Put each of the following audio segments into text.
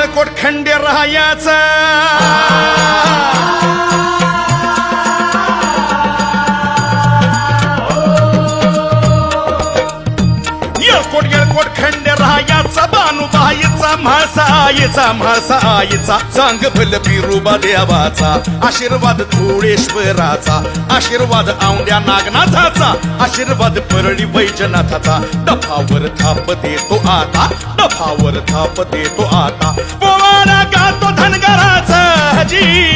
निळकोट खंडे राहायचा. आईचा म्हाळसा आईचा. सांग भल बिरुबा देवाचा. आशीर्वाद धुळेश्वराचा. आशीर्वाद औंड्या नागनाथाचा. आशीर्वाद परळी वैजनाथाचा. डफावर थाप देतो आता. डफावर थाप देतो आता. पोवाडा गातो धनगराचा जी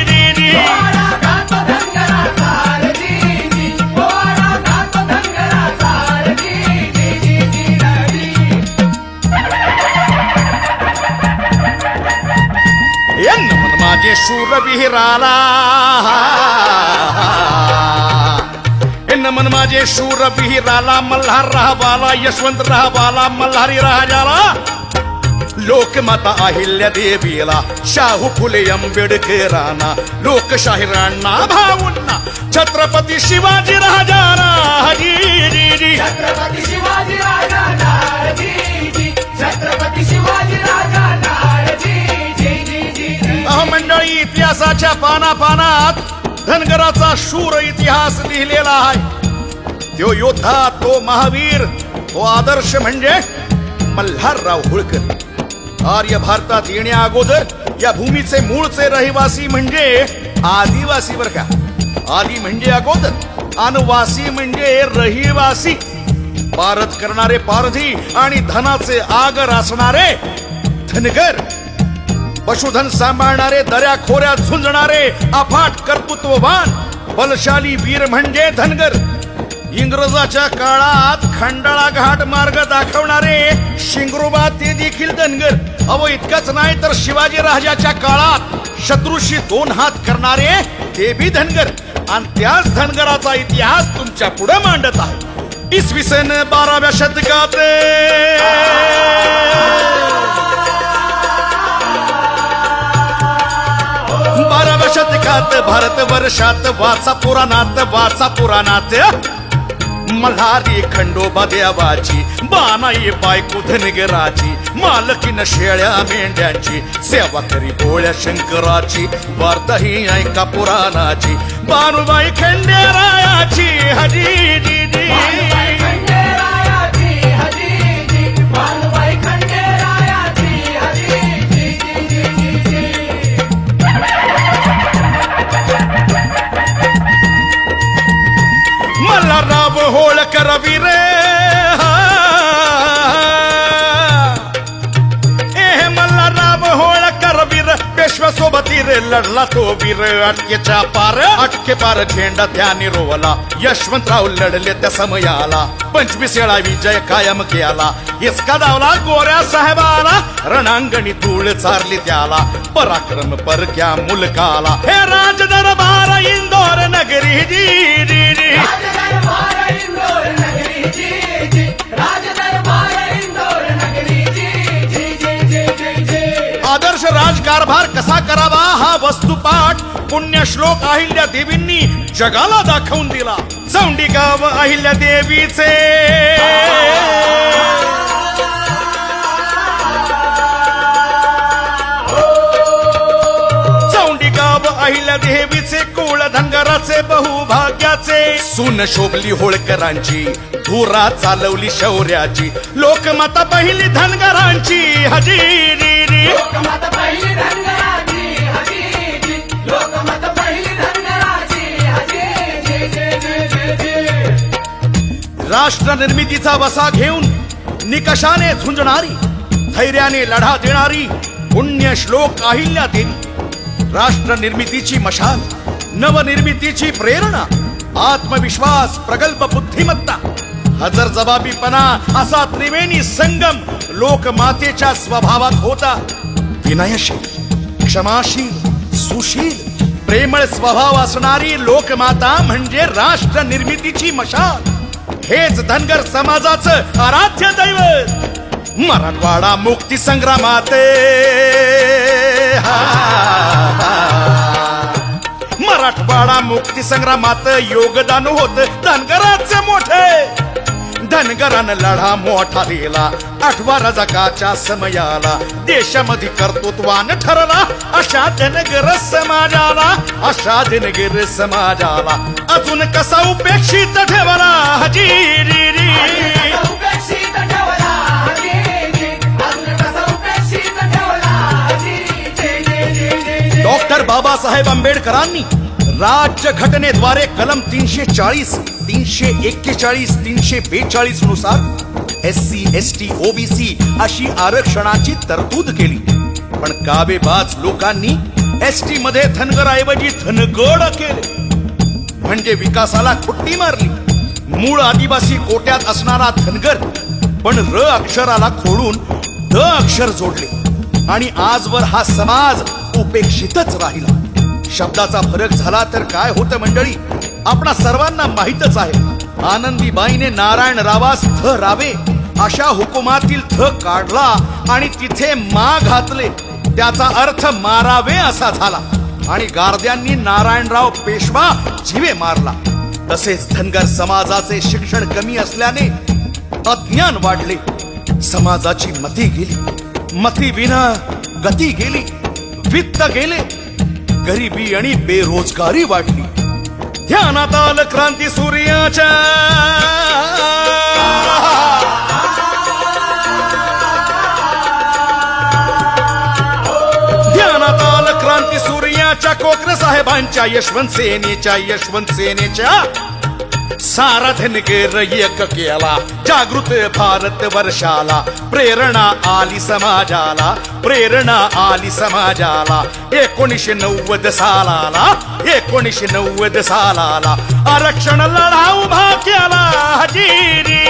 शूरवीराला नमन माझे शूरवीराला मल्हार राहवाला यशवंत राहवाला मल्हारी राजाला. लोकमाता अहिल्या देवीला शाहू फुले आंबेडकरांना लोकशाहिरांना भाऊंना छत्रपती शिवाजी राजाला शिवाजी राजाला. मंडळी इतिहासाच्या पाना पानात धनगराचा शूर इतिहास लिहिलेला आहे. तो योद्धा तो महावीर तो आदर्श म्हणजे मल्हारराव होळकर. आर्य भारतात येण्या अगोदर या भूमीचे मूळचे रहिवासी म्हणजे आदिवासी बर का. आदी म्हणजे अगोदर अनवासी म्हणजे रहिवासी. पारत करणारे पारधी आणि धनाचे आगर असणारे धनगर. पशुधन सांभाळणारे दऱ्या खोऱ्यात झुंजणारे अफाट कर्तृत्ववान बलशाली वीर म्हणजे धनगर. इंग्रजाच्या काळात खंडाळा घाट मार्ग दाखवणारे शिंगरुबा ते देखील धनगर. अव इतकंच नाही तर शिवाजी राजाच्या काळात शत्रूशी दोन हात करणारे ते बी धनगर. आणि त्याच धनगराचा इतिहास तुमच्यापुढे मांडत आहे. इसवी सन बाराव्या शतकात. शतकात भारत वर्षात वाचा पुराणात वाचा पुराणात. मल्हारी खंडोबा देवाची बानाई बायको धनगराची मालकीन शेळ्या मेंढ्यांची सेवा करी बोळ्या शंकराची वार्ता ही ऐका पुराणाची. बानुबाई खंडेरायाची हजी जी जी मल्हारराव होळकर वीरे ए मल्हारराव होळकर वीर पेशव्यासोबती रे लढला तो वीर. अटकेच्या पार अटके पार झेंडा त्याने रोवला यशवंतराव लढले त्या समयाला. पंचवीस वेळा विजय कायम केला. इसका दावला गोऱ्या साहेबाला. रणांगणी धूळ चारली त्याला. पराक्रम परक्या मुलकाला. हे राज दरबार इंदोर नगरी जी जी जी. पुण्य श्लोक अहिल्या देवींनी जगाला दाखवून दिला. चौंडी गाव अहिल्या देवीचे. अहिल्या देवीचे कुळ धनगराचे बहुभाग्याचे. सुन शोभली होळकरांची धुरा चालवली शौर्याची. लोकमाता पहिली धनगरांची. हजेरी राष्ट्र निर्मितीचा वसा घेऊन निकषाने झुंजणारी धैर्याने लढा देणारी पुण्य श्लोक अहिल्या देवी राष्ट्र निर्मितीची मशाल नवनिर्मितीची प्रेरणा आत्मविश्वास प्रगल्भ बुद्धिमत्ता हजर जबाबीपणा असा त्रिवेणी संगम लोकमातेच्या स्वभावात होता. विनयशील क्षमाशील सुशील प्रेमळ स्वभाव असणारी लोकमाता म्हणजे राष्ट्र निर्मितीची मशाल. हेच धनगर समाजाचं आराध्य दैवत. मराठवाडा मुक्ती संग्रामात. हा, मराठवाडा मुक्ती संग्रामात योगदान होत. धनगराचे मोठे. धनगरान लढा मोठा दिला. आठवा रजकाच्या समयाला देशामध्ये कर्तृत्वान ठरला. अशा धनगर समाजाला अशा धनगर समाजाला अजून कसा उपेक्षित ठेवला हजीरी? डॉक्टर बाबासाहेब आंबेडकरांनी राज्य घटनेद्वारे कलम तीनशे चाळीस तीनशे एक्केचाळीस तीनशे बेचाळीसनुसार S C S T OBC अशी आरक्षणाची तरतूद केली. पण काबेबाज लोकांनी एस टी मध्ये धनगरऐवजी धनगड केले. म्हणजे विकासाला खुट्टी मारली. मूळ आदिवासी कोट्यात असणारा धनगर पण र अक्षराला खोडून द अक्षर जोडले. आणि आजवर हा समाज उपेक्षितच राहिला. शब्दाचा फरक झाला तर काय होतं मंडळी? आपणा सर्वांना माहीतच आहे. आनंदीबाईने नारायण रावास थ रावे अशा हुकुमातील थ काढला आणि तिथे मा घातले. त्याचा अर्थ मारावे असा झाला. आणि गारद्यांनी नारायणराव पेशवा जिवे मारला. तसेच धनगर समाजाचे शिक्षण कमी असल्याने अज्ञान वाढले. समाजाची मती गेली. मती विना गती गेली. वित्त गेले. गरिबी आणि बेरोजगारी वाढली. ध्यानात आलं क्रांती सूर्याच्या. ध्यानात आलं क्रांती सूर्याच्या कोकण साहेबांच्या यशवंत सेनेच्या यशवंत सेनेच्या. सारा रयक एक केला जागृत भारत वर्षाला प्रेरणा आली समाजाला प्रेरणा आली समाजाला एकोणीशे नव्वद सालाला एकोणीशे नव्वद सालाला आरक्षण लढा उभा केला हजीरी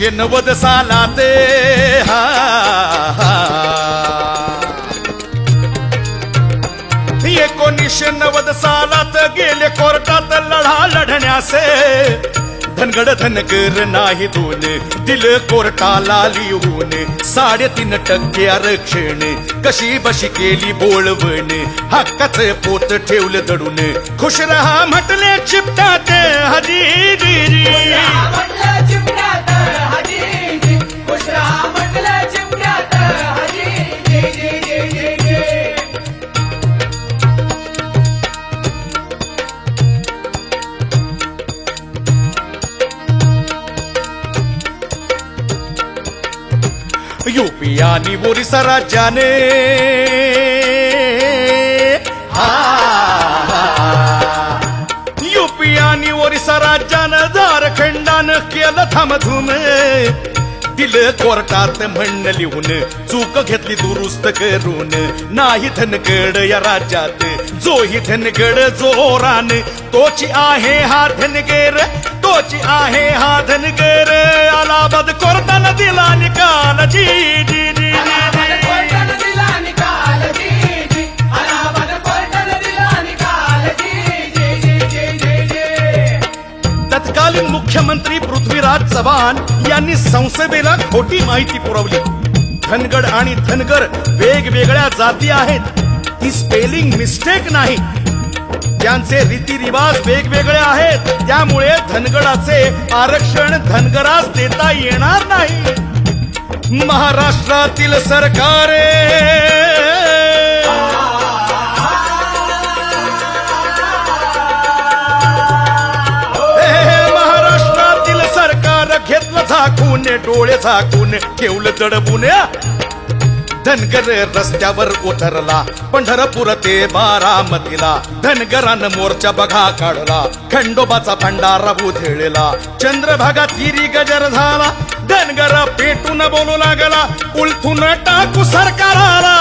एकोणीसशे नव्वद सालात. हा, हा. एकोणीसशे नव्वद सालात गेले कोर्टात लढा लढण्यास. धनगड धनगर नाही दोन दिलं कोर्टाला लिहून. साडेतीन टक्के आरक्षण कशी बशी केली बोळवण. हक्काच पोत ठेवलं दडून. खुश रहा म्हटले चिपटात हरी युपी आणि ओरिसा राज्याने. युपी आणि ओरिसा राज्यानं झारखंडानं केलं थांबधूम दिल कोर्टात म्हणणं लिहून चूक घेतली दुरुस्त करून. नाही धनगड या राज्यात जोही धनगड जोरान. तोची आहे हा धनगर तोची आहे हा धनगर. अलाहाबाद कोर्टानं दिला निकाल जी जी जी जी, जी. कोर्टानं दिला निकाल जी, तत्कालीन मुख्यमंत्री पृथ्वीराज चव्हाण यांनी संसदेला खोटी माहिती पुरवली. धनगड आणि धनगर वेगवेगळ्या जाती आहेत. ही स्पेलिंग मिस्टेक नाही. त्यांचे रीतिरिवाज वेगवेगळे आहेत. त्यामुळे धनगडाचे आरक्षण धनगरास देता येणार नाही. महाराष्ट्रातील सरकारे झाकून डोळे झाकून ठेवलं दडबून धनगर रस्त्यावर उतरला पंढरपूर ते बारामतीला. धनगरानं मोर्चा बघा काढला खंडोबाचा भंडारा उधळला. चंद्रभागा तिरी गजर झाला धनगर पेटून बोलू लागला. उलथून टाकू सरकाराला.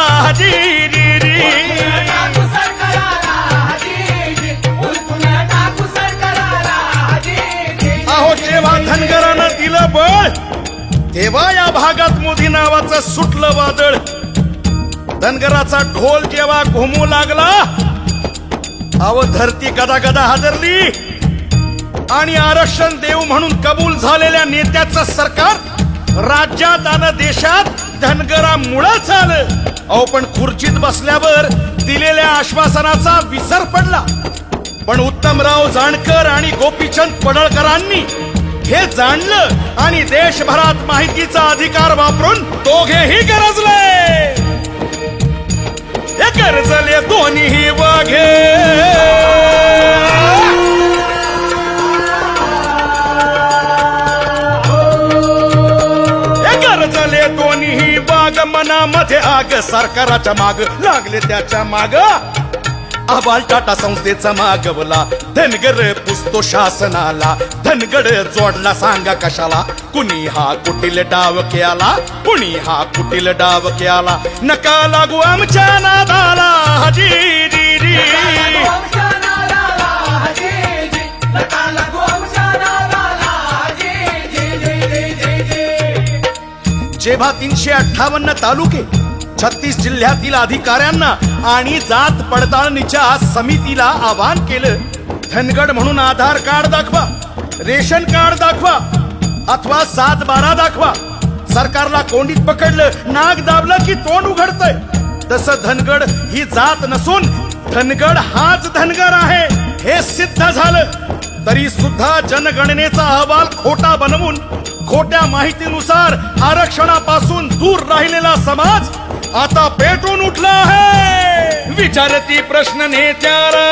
अहो जेव्हा धनगरानं दिलं बळ. तेव्हा या भागात मोदी नावाचं सुटलं वादळ. धनगराचा ढोल जेव्हा घुमू लागला अव धरती गदा गदा हादरली. आणि आरक्षण देऊ म्हणून कबूल झालेल्या नेत्याचं सरकार राज्यात आणि देशात धनगरामुळंच आलं अहो पण खुर्चीत बसल्यावर दिलेल्या आश्वासनाचा विसर पडला. पण उत्तमराव जाणकर आणि गोपीचंद पडळकरांनी हे जाणलं आणि देशभरात माहितीचा अधिकार वापरून दोघेही गरजले. हे गरजले दोन्ही वाघे. गरजले दोन्ही वाघ मनामध्ये आग सरकाराच्या माग लागले त्याच्या माग. अहवाल टाटा संस्थेचा मागवला. धनगर पुसतो शासनाला. धनगड जोडला सांगा कशाला? कुणी हा कुटील डाव केला कुणी हा कुटील डाव केला नका लागू आमच्या नादाला. हजी जी. जेव्हा तीनशे अठ्ठावन्न तालुके छत्तीस जिल्ह्यातील अधिकाऱ्यांना आणि जात पडताळणीच्या समितीला आवाहन केलं. धनगड म्हणून आधार कार्ड दाखवा रेशन कार्ड दाखवा अथवा सात बारा दाखवा. सरकारला कोंडीत पकडलं नाग दाबलं की तोंड उघडतंय. तसं धनगड ही जात नसून धनगड हाच धनगर आहे हे सिद्ध झालं. तरी सुद्धा जनगणनेचा अहवाल खोटा बनवून खोट्या माहितीनुसार आरक्षणापासून दूर राहिलेला समाज आता पेटून उठला आहे. विचारती प्रश्न नेत्याला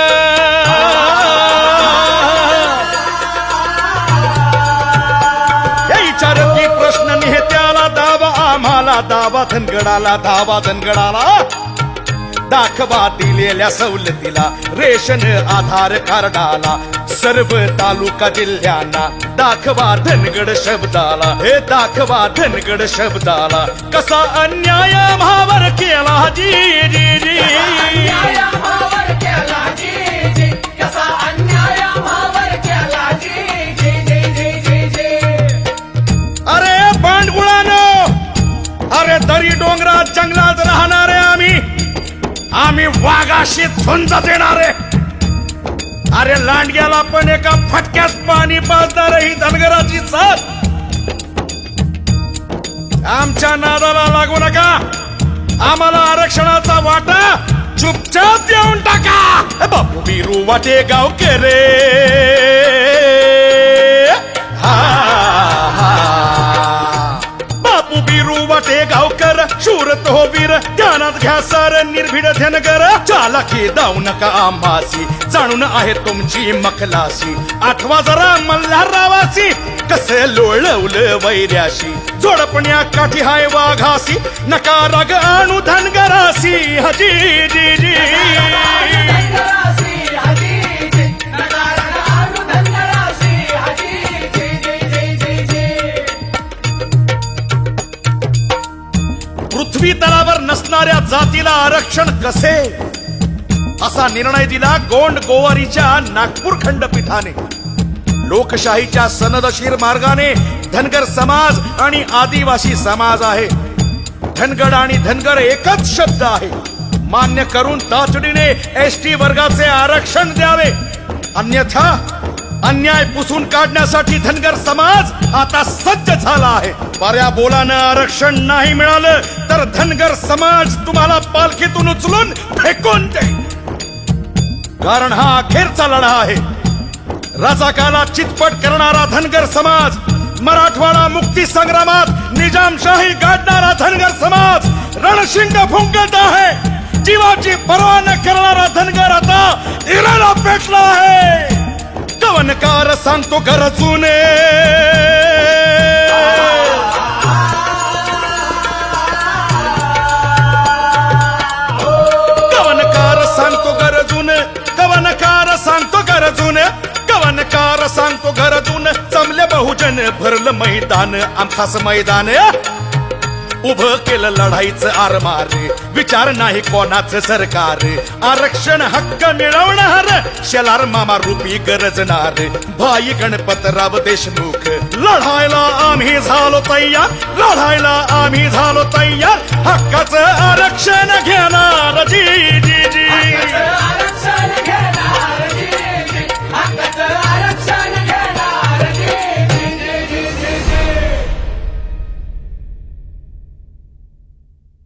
विचारती प्रश्न नेत्याला दावा आम्हाला दावा धनगडाला दावा धनगडाला. दाखवा दिलेल्या सवलतीला रेशन आधार कार्डाला. सर्व तालुका जिल्ह्यांना दाखवा धनगड शब्दाला. हे दाखवा धनगड शब्दाला. कसा अन्याय भावर केला जी जी जी. अरे पांडुळानो अरे दरी डोंगरात जंगलात राहणारे आम्ही आम्ही वाघाशी झुंज देणारे. अरे लांडग्याला पण एका फटक्यात पाणी पाजणार ही धनगराची साथ. आमच्या नादाला लागू नका. आम्हाला आरक्षणाचा वाटा चुपचाप देऊन टाका. बापू बिरू वाटे गावकरे रे. हा. बापू बिरू वाटे गावकर शूरत हो वीर. ध्यानात घ्या सर निर्भीड ध्यानगर चालाकी दाऊ नका आंबासी जाणून आहे तुमची मखलासी आठवा जरा मल्हाररावासी. कसे लोळवलं वैर्याशी जोडपण्या काठी हाय वाघासी. नका राग आणू धनगरासी. हजी जी जी. नसणाऱ्या जातीला आरक्षण कसे? असा निर्णय दिला गोंड गोवारीच्या नागपूर खंडपीठाने. लोकशाहीच्या सनदशीर मार्गाने धनगर समाज आणि आदिवासी समाज आहे. धनगड आणि धनगर एकच शब्द आहे. मान्य करून तातडीने एस टी वर्गाचे आरक्षण द्यावे. अन्यथा अन्याय पुसून काढण्यासाठी धनगर समाज आता सज्ज झाला आहे. बऱ्या बोलानं आरक्षण नाही मिळालं तर धनगर समाज तुम्हाला पालखीतून उचलून फेकून देईल कारण हा अखेरचा लढा आहे. रजाकाला चितपट करणारा धनगर समाज मराठवाडा मुक्ती संग्रामात निजामशाही गाडणारा धनगर समाज रणशिंग फुंकत आहे. जीवाची पर्वा न करणारा धनगर आता इराला पेटला आहे. कवनकार सांगतो गरजूने कवनकार सांगतो गरजून कवनकार सांगतो गरजून कवनकार सांगतो गरजून जमले बहुजन भरलं मैदान आमखास मैदान. उभं केलं लढाईचं आरमार. विचार नाही कोणाचं सरकार. आरक्षण हक्क मिळवणार शेलार मामा रूपी गरजणार. भाई गणपतराव देशमुख लढायला आम्ही झालो तयार. लढायला आम्ही झालो तयार. हक्काचं आरक्षण घेणार जी जी जी.